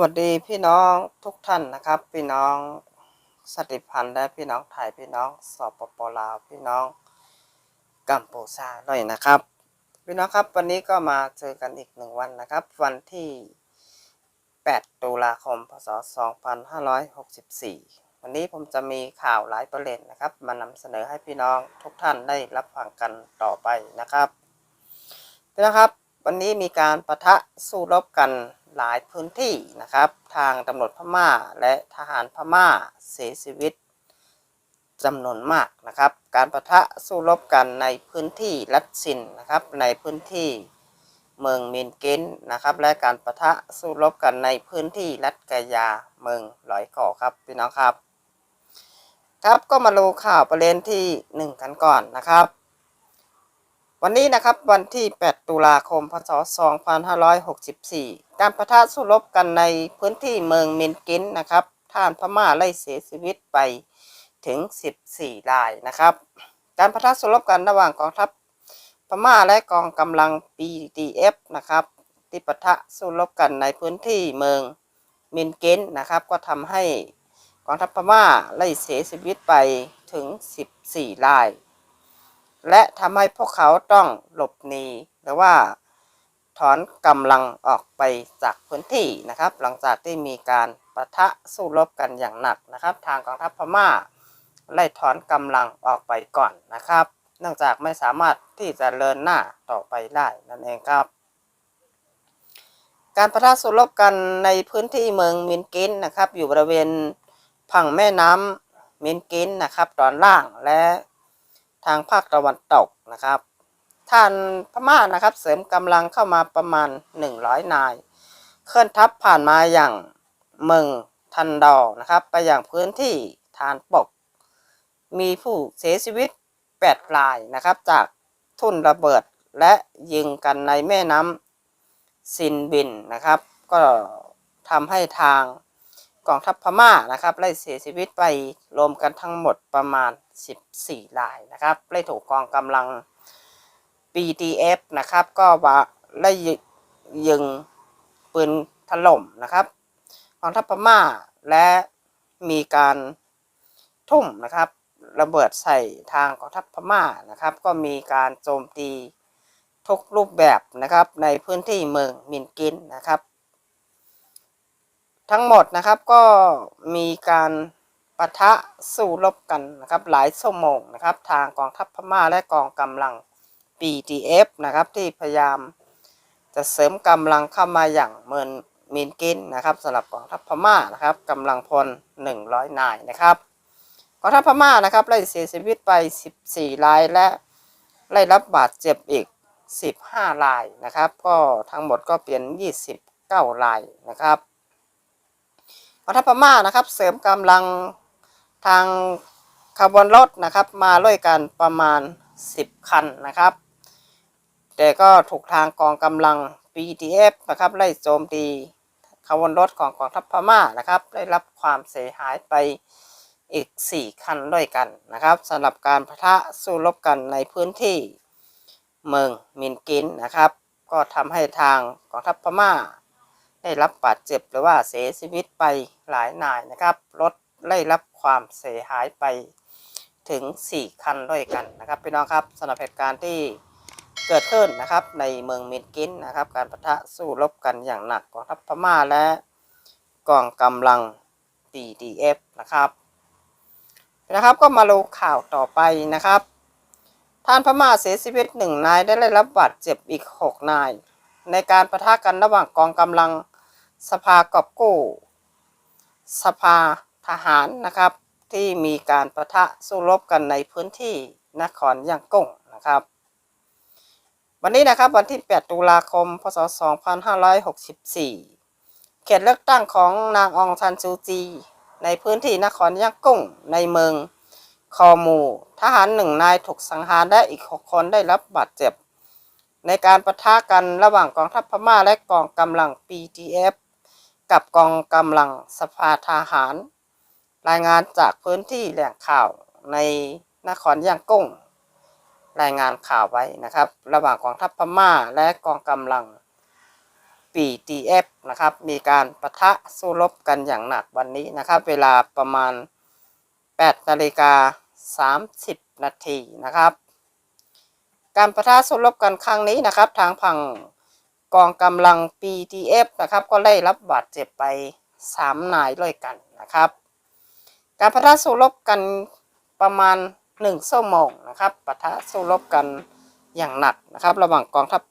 วัสดีพี่น้องทุกท่านนะครับ พี่น้องสติพันธ์และพี่น้องไทยพี่น้องสปปลาวพี่น้องกัมพูชาด้วยนะครับ พี่น้องครับวันนี้ก็มาเจอกันอีกหนึ่งวันนะครับ วันที่ 8 ตุลาคม พศ 2564 วันนี้ผมจะมีข่าวหลายประเด็นนะครับ มานำเสนอให้พี่น้องทุกท่านได้รับฟังกันต่อไปนะครับพี่นะครับ วันนี้มีการประทะสู้รบกันหลายพื้นที่นะครับ ทางตำรวจพม่าและทหารพม่าเสียชีวิตจำนวนมากนะครับ การประทะสู้รบกันในพื้นที่ลัดซินนะครับ ในพื้นที่เมืองเมนเกนนะครับ และการประทะสู้รบกันในพื้นที่ลัดกายาเมืองหลอยก่อครับพี่น้องครับ ครับก็มาดูข่าวประเด็นที่หนึ่งกันก่อนนะครับ วันนี้นะครับวันที่ 8 ตุลาคม พศ 2564 การประทะสู้รบกันในพื้นที่เมืองมินกินนะครับท่านพม่าไล่เสียชีวิตไปถึง 14 รายนะครับ การประทะสู้รบกันระหว่างกองทัพพม่าและกองกำลัง BDF นะครับ ที่ปะทะสู้รบกันในพื้นที่เมืองมินกินนะครับ ก็ทำให้กองทัพพม่าไล่เสียชีวิตไปถึง 14 ราย และทำให้พวกเขาต้องหลบหนีหรือว่าถอนกำลังออกไปจากพื้นที่นะครับ หลังจากที่มีการปะทะสู้รบกันอย่างหนักนะครับ ทางกองทัพพม่าไล่ถอนกำลังออกไปก่อนนะครับ เนื่องจากไม่สามารถที่จะเดินหน้าต่อไปได้นั่นเองครับ การปะทะสู้รบกันในพื้นที่เมืองมินกินนะครับ อยู่บริเวณผังแม่น้ำมินกินนะครับ ตอนล่างและ ทางภาคตะวันตกนะครับ ท่านพม่านะครับเสริมกำลังเข้ามาประมาณ 100 นาย เคลื่อนทัพผ่านมาอย่างเมืองทันดอร์นะครับไปอย่างพื้นที่ฐานปก มีผู้เสียชีวิต 8 รายนะครับ จากทุ่นระเบิดและยิงกันในแม่น้ำซินบินนะครับ ก็ทำให้ทาง กองทัพพม่านะครับไล่เสียชีวิตไปรวมกันทั้งหมดประมาณ 14รายนะครับไล่ถูกกองกำลัง BDF นะครับ ก็ว่าไล่ยิงปืนถล่มนะครับกองทัพพม่าและมีการทุ่มนะครับ ระเบิดใส่ทางกองทัพพม่านะครับ ก็มีการโจมตีทุกรูปแบบนะครับในพื้นที่เมืองมินกินนะครับ ทั้งหมดนะครับก็มีการปะทะสู้รบกันนะครับหลายชั่วโมงนะครับ ทางกองทัพพม่าและกองกำลัง BDF นะครับที่พยายามจะเสริมกำลังเข้ามาอย่างเมินมินกินนะครับสำหรับกองทัพพม่านะครับกำลังพล 100 นายนะครับกองทัพพม่านะครับไล่เสียชีวิตไป 14 รายและไล่รับบาดเจ็บอีก 15 รายนะครับ ก็ทั้งหมดก็เป็น 29 รายนะครับ กองทัพพม่านะครับ เสริมกำลังทางขบวนรถนะครับ มาด้วยกันประมาณ 10 คันนะครับ แต่ก็ถูกทางกองกำลัง BDF นะครับไล่โจมตีขบวนรถของกองทัพพม่านะครับ ได้รับความเสียหายไปอีก 4 คันด้วยกันนะครับสำหรับการพะทะสู้รบกันในพื้นที่เมืองมินกินนะครับ ก็ทำให้ทางกองทัพพม่า ได้รับบาดเจ็บหรือว่าเสียชีวิตไปหลายนายนะครับ รถได้รับความเสียหายไปถึง 4 คันด้วยกันนะครับพี่น้องครับสำหรับเหตุการณ์ที่เกิดขึ้นนะครับในเมืองมินกินนะครับ การปะทะสู้รบกันอย่างหนักกองทัพพม่าและกองกำลัง DDF นะครับนะครับก็มาดูข่าวต่อไปนะครับท่านพม่าเสียชีวิตหนึ่งนายได้รับบาดเจ็บอีก 6 นาย ในการประทะกันระหว่างกองกำลัง สภากอบกู้ สภาทหารนะครับ ที่มีการประทะสู้รบกันในพื้นที่นครย่างกุ้งนะครับ วันนี้นะครับวันที่ 8 ตุลาคม พศ 2564 เขตเลือกตั้งของนางองซันซูจี ในพื้นที่นครย่างกุ้ง ในเมืองคอมู ทหารหนึ่งนายถูกสังหารและอีก 6 คนได้รับบาดเจ็บในการประทะกันระหว่างกองทัพพม่าและกองกำลัง PTF กับกองกำลังสภาทหาร รายงานจากพื้นที่แหล่งข่าวในนครย่างกุ้ง รายงานข่าวไว้นะครับ ระหว่างกองทัพพม่าและกองกำลัง BDF นะครับ มีการปะทะสู้รบกันอย่างหนักวันนี้นะครับ เวลาประมาณ8นาฬิกา30 นาทีนะครับ การปะทะสู้รบกันครั้งนี้นะครับ ทางฝั่ง กองกำลัง BDF นะครับ ก็ได้รับบาดเจ็บไป 3 นายด้วยกันนะครับ การปะทะสู้รบกันประมาณ1ชั่วโมงนะครับปะทะสู้รบกันอย่างหนักนะครับ ระหว่างกองทัพ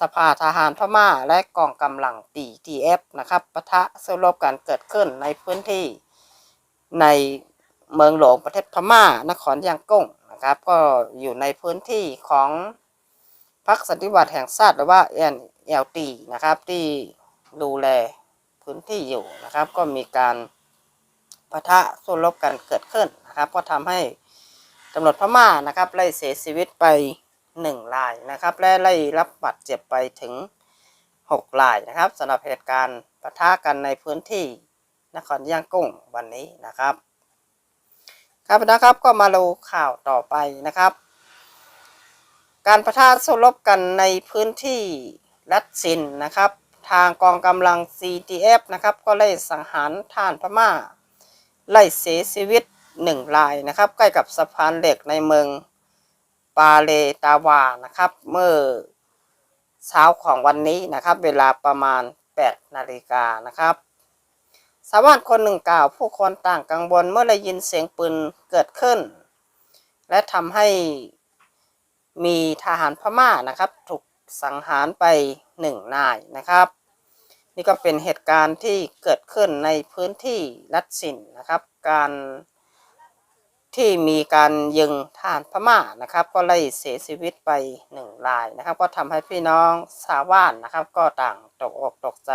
สภาทหารพม่าและกองกำลัง BDF นะครับปะทะสู้รบกันเกิดขึ้นในพื้นที่ในเมืองหลวงประเทศพม่านครยางกุ้งนะครับ ก็อยู่ในพื้นที่ของ พรรคสันติวัตแห่งชาติหรือว่า NLD นะครับที่ดูแลพื้นที่อยู่นะครับ ก็มีการปะทะสู้รบกันเกิดขึ้นนะครับก็ทำให้ตำรวจพม่านะครับไล่เสียชีวิตไปหนึ่งรายนะครับ และไล่รับบาดเจ็บไปถึงหกรายนะครับสำหรับเหตุการณ์ปะทะกันในพื้นที่นครย่างกุ้งวันนี้นะครับ ครับนะครับก็มาดูข่าวต่อไปนะครับ การปะทะสู้รบกันในพื้นที่รัสซินนะครับ ทางกองกำลัง CTF นะครับ ก็ไล่สังหารทหานพม่า ไล่เสียชีวิตหนึ่งรายนะครับ ใกล้กับสะพานเหล็กในเมืองปาเลตาวานะครับ เมื่อเช้าของวันนี้นะครับ เวลาประมาณ 8 นาฬิกานะครับชาวบ้านคนหนึ่งกล่าว ผู้คนต่างกังวลเมื่อได้ยินเสียงปืนเกิดขึ้น และทำให้ มีทหารพม่านะครับ ถูกสังหารไปหนึ่งนายนะครับ นี่ก็เป็นเหตุการณ์ที่เกิดขึ้นในพื้นที่รัสสินนะครับ การที่มีการยิงทหารพม่านะครับ ก็ไล่เสียชีวิตไปหนึ่งรายนะครับ ก็ทำให้พี่น้องชาวบ้านนะครับ ก็ต่างตกอกตกใจ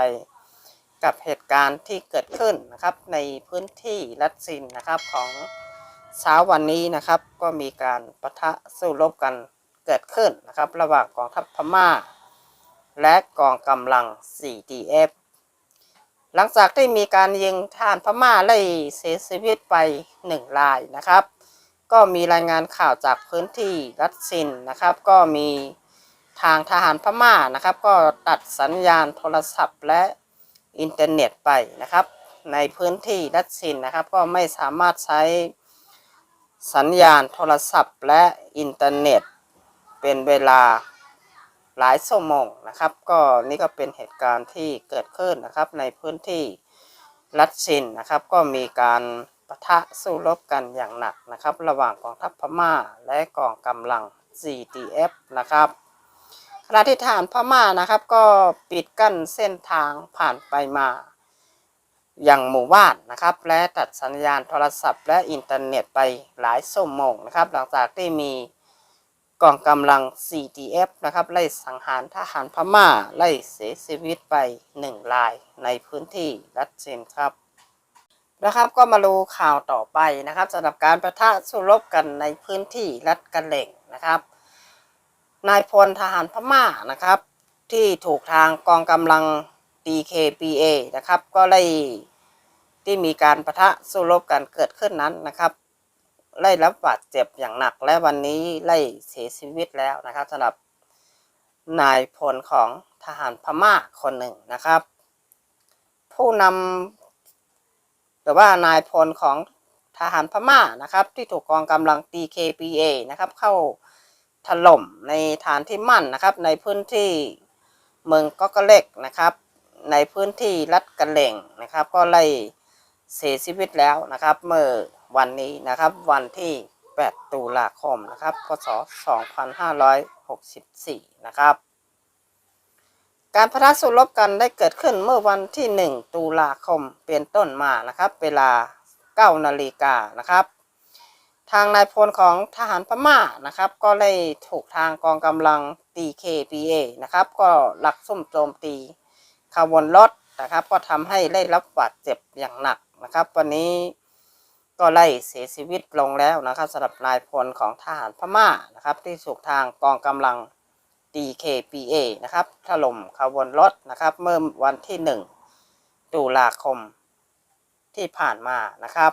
กับเหตุการณ์ที่เกิดขึ้นนะครับ ในพื้นที่รัสซินนะครับของเช้าวันนี้นะครับ ก็มีการประทะสู้รบกัน กิดขึ้นนะครับ ระหว่างกองทัพพม่า และกองกำลัง CDF หลังจากที่มีการยิงทหารพม่าไล่เสียชีวิตไปหนึ่งรายนะครับ ก็มีรายงานข่าวจากพื้นที่รัสซินนะครับ ก็มีทางทหารพม่านะครับ ก็ตัดสัญญาณโทรศัพท์และอินเทอร์เน็ตไปนะครับ ในพื้นที่รัสซินนะครับ ก็ไม่สามารถใช้สัญญาณโทรศัพท์และอินเทอร์เน็ต เป็นเวลาหลายชั่วโมงนะครับ ก็นี่ก็เป็นเหตุการณ์ที่เกิดขึ้นนะครับในพื้นที่รัสซินนะครับ ก็มีการปะทะสู้รบกันอย่างหนักนะครับ ระหว่างกองทัพพม่าและกองกำลัง CTF นะครับขณะที่ทหารพม่านะครับก็ปิดกั้นเส้นทางผ่านไปมาอย่างหมู่บ้านนะครับ และตัดสัญญาณโทรศัพท์และอินเทอร์เน็ตไปหลายชั่วโมงนะครับ หลังจากที่มี กองกำลัง CTF นะครับ ไล่สังหารทหารพม่า ไล่เสียชีวิตไปหนึ่งรายในพื้นที่รัสเซียครับนะครับก็มาดูข่าวต่อไปนะครับสำหรับการประทะสู้รบกันในพื้นที่รัฐกะเหล่งนะครับ นายพลทหารพม่านะครับ ที่ถูกทางกองกำลัง DKPA นะครับ ก็ไล่ที่มีการประทะสู้รบกันเกิดขึ้นนั้นนะครับ ไล่รับบาดเจ็บอย่างหนัก และวันนี้ไล่เสียชีวิตแล้วนะครับสำหรับนายพลของทหารพม่าคนหนึ่งนะครับ ผู้นำหรือว่านายพลของทหารพม่านะครับ ที่ถูกกองกำลัง DKPA นะครับ เข้าถล่มในฐานที่มั่นนะครับ ในพื้นที่เมืองก็กะเล็กนะครับ ในพื้นที่รัฐกะเหล่งนะครับ ก็ไล่ เสียชีวิตแล้วนะครับ เมื่อวันนี้นะครับวันที่ 8 ตุลาคมนะครับพศ 2564 นะครับ การพะทะสู้รบกันได้เกิดขึ้นเมื่อวันที่ 1 ตุลาคมเป็นต้นมานะครับ เวลา 9 นาฬิกานะครับ ทางนายพลของทหารพม่านะครับ ก็ได้ถูกทางกองกำลัง DKPA นะครับ ก็หลักซุ่มโจมตีขบวนรถ นะครับ ก็ทำให้ได้รับบาดเจ็บอย่างหนักนะครับ วันนี้ก็ไล่เสียชีวิตลงแล้วนะครับสำหรับนายพลของทหารพม่านะครับ ที่ถูกทางกองกำลัง DKPA นะครับถล่มขบวนรถนะครับเมื่อวันที่ 1 ตุลาคมที่ผ่านมานะครับ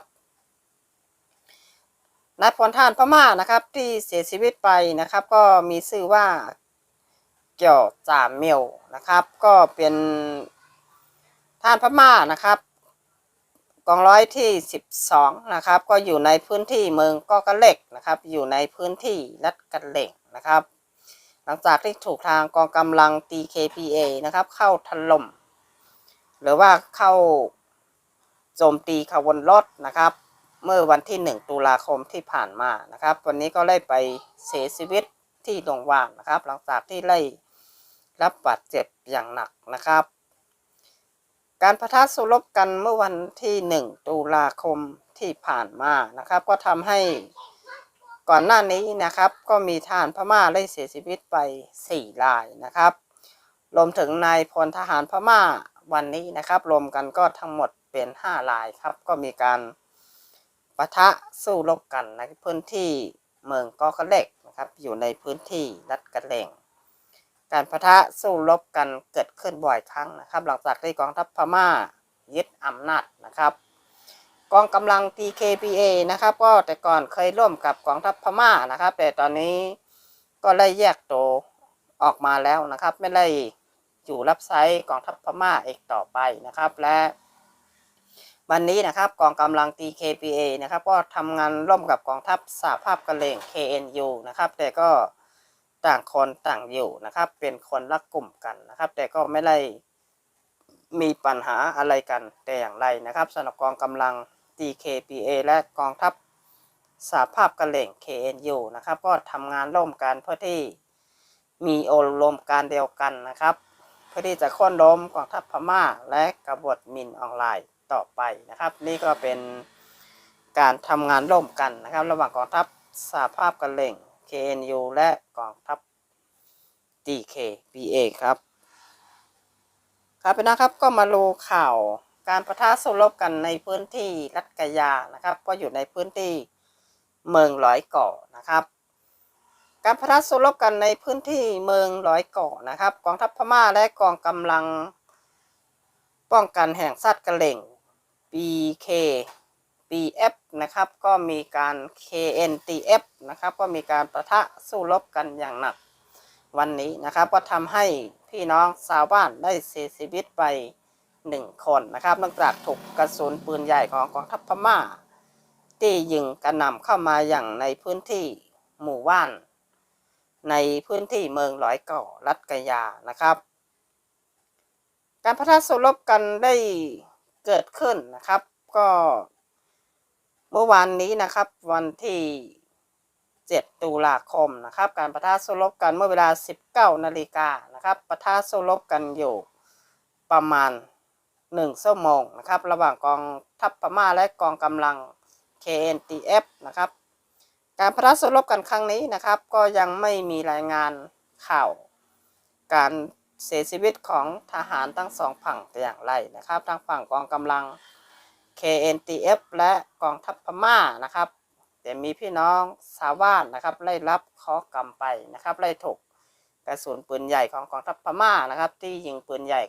นายพลทหารพม่านะครับที่เสียชีวิตไปนะครับ ก็มีชื่อว่าเกี่ยวจ่าเมียวนะครับ ก็เป็น ท่านพม่านะครับกองร้อยที่12นะครับ ก็อยู่ในพื้นที่เมืองก็กระเหล็กนะครับ อยู่ในพื้นที่รัฐกระเหล็กนะครับ หลังจากที่ถูกทางกองกำลัง TKPA นะครับ เข้าถล่มหรือว่าเข้าโจมตีขบวนรถนะครับ เมื่อวันที่ 1 ตุลาคมที่ผ่านมานะครับ วันนี้ก็ได้ไปเสียชีวิตที่โรงพยาบาลนะครับ หลังจากที่ไล่รับบาดเจ็บอย่างหนักนะครับ การประทะสู้รบกันเมื่อวันที่ 1 ตุลาคมที่ผ่านมานะครับ ก็ทำให้ก่อนหน้านี้นะครับ ก็มีทหารพม่าได้เสียชีวิตไป 4 รายนะครับ รวมถึงนายพลทหารพม่าวันนี้นะครับรวมกันก็ทั้งหมดเป็น 5 รายครับ ก็มีการประทะสู้รบกันในพื้นที่เมืองกอกระเล็กนะครับ อยู่ในพื้นที่รัฐกระเลง การปะทะสู้รบกันเกิดขึ้นบ่อยครั้งนะครับ หลังจากที่กองทัพพม่ายึดอำนาจนะครับ กองกำลัง TKPA นะครับ ก็แต่ก่อนเคยร่วมกับกองทัพพม่านะครับ แต่ตอนนี้ก็ได้แยกตัวออกมาแล้วนะครับ ไม่ได้อยู่รับใช้กองทัพพม่าอีกต่อไปนะครับและวันนี้นะครับกองกำลัง TKPA นะครับก็ทำงานร่วมกับกองทัพสหภาพกะเหรี่ยง KNU นะครับแต่ก็ ต่างคนต่างอยู่นะครับ เป็นคนละกลุ่มกันนะครับ แต่ก็ไม่ได้มีปัญหาอะไรกันแต่อย่างไรนะครับสำหรับกองกำลัง TKPA และกองทัพสหภาพกระเหรี่ง KNU นะครับ ก็ทำงานร่วมกันเพื่อที่มีโอรมการเดียวกันนะครับ เพื่อที่จะค่นล้มกองทัพพม่าและกบฏมินออนไลน์ต่อไปนะครับ นี่ก็เป็นการทำงานร่วมกันนะครับ ระหว่างกองทัพสหภาพกระเหรี่ง KNU และกองทัพ DKPA ครับ ครับพี่นะครับก็มาดูข่าวการประทะสู้รบกันในพื้นที่รัฐกยานะครับ ก็อยู่ในพื้นที่เมืองร้อยเกาะนะครับ การประทะสู้รบกันในพื้นที่เมืองร้อยเกาะนะครับ กองทัพพม่าและกองกำลังป้องกันแห่งชาติกะเหล่ง BK BF นะครับก็มีการ KNTF นะครับก็มีการประทะสู้รบกันอย่างหนักวันนี้นะครับ ก็ทำให้พี่น้องชาวบ้านได้เสียชีวิตไปหนึ่งคนนะครับเนื่องจากถูกกระสุนปืนใหญ่ของกองทัพพม่า ที่ยิงกระหน่ำเข้ามาอย่างในพื้นที่หมู่บ้าน ในพื้นที่เมืองร้อยเก่อรัฐกยานะครับ การพัฒนาสู้รบกันได้เกิดขึ้นนะครับ ก็ เมื่อวานนี้นะครับ วันที่7ตุลาคมนะครับ การประทะสู้รบกันเมื่อเวลา19นาฬิกานะครับประทะสู้รบกันอยู่ประมาณ1ชั่วโมงนะครับ ระหว่างกองทัพพม่าและกองกำลัง KNTF นะครับ การประทะสู้รบกันครั้งนี้นะครับ ก็ยังไม่มีรายงานข่าว การเสียชีวิตของทหารทั้งสองฝั่งแต่อย่างไรนะครับ ทางฝั่งกองกำลัง KNTF และกองทัพพม่านะครับ แต่มีพี่น้องชาวบ้านนะครับไล่รับเคาะกรรมไปนะครับไล่ถกกระสุนปืนใหญ่ของกองทัพพม่านะครับ ที่ยิงปืนใหญ่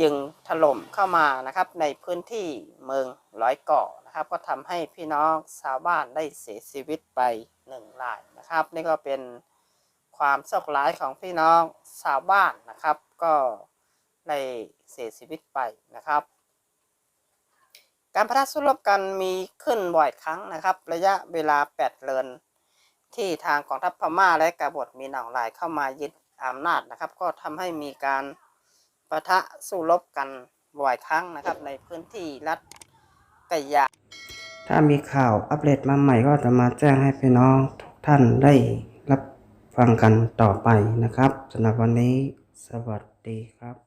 ยิงถล่มเข้ามานะครับ ในพื้นที่เมืองร้อยเกาะนะครับ ก็ทำให้พี่น้องชาวบ้านได้เสียชีวิตไปหนึ่งรายนะครับ นี่ก็เป็นความโชคร้ายของพี่น้องชาวบ้านนะครับ ก็ได้เสียชีวิตไปนะครับ การประสู้รบกันมีขึ้นบ่อยครั้งนะครับ ระยะเวลา 8 เดือน ที่ทางกองทัพพม่าและกบฏมีหนองลายเข้ามายึดอำนาจนะครับ ก็ทำให้มีการประทะสู้รบกันบ่อยครั้งนะครับ ในพื้นที่รัฐกะยา ถ้ามีข่าวอัปเดตมาใหม่ก็จะมาแจ้งให้พี่น้องทุกท่านได้รับฟังกันต่อไปนะครับสำหรับวันนี้สวัสดีครับ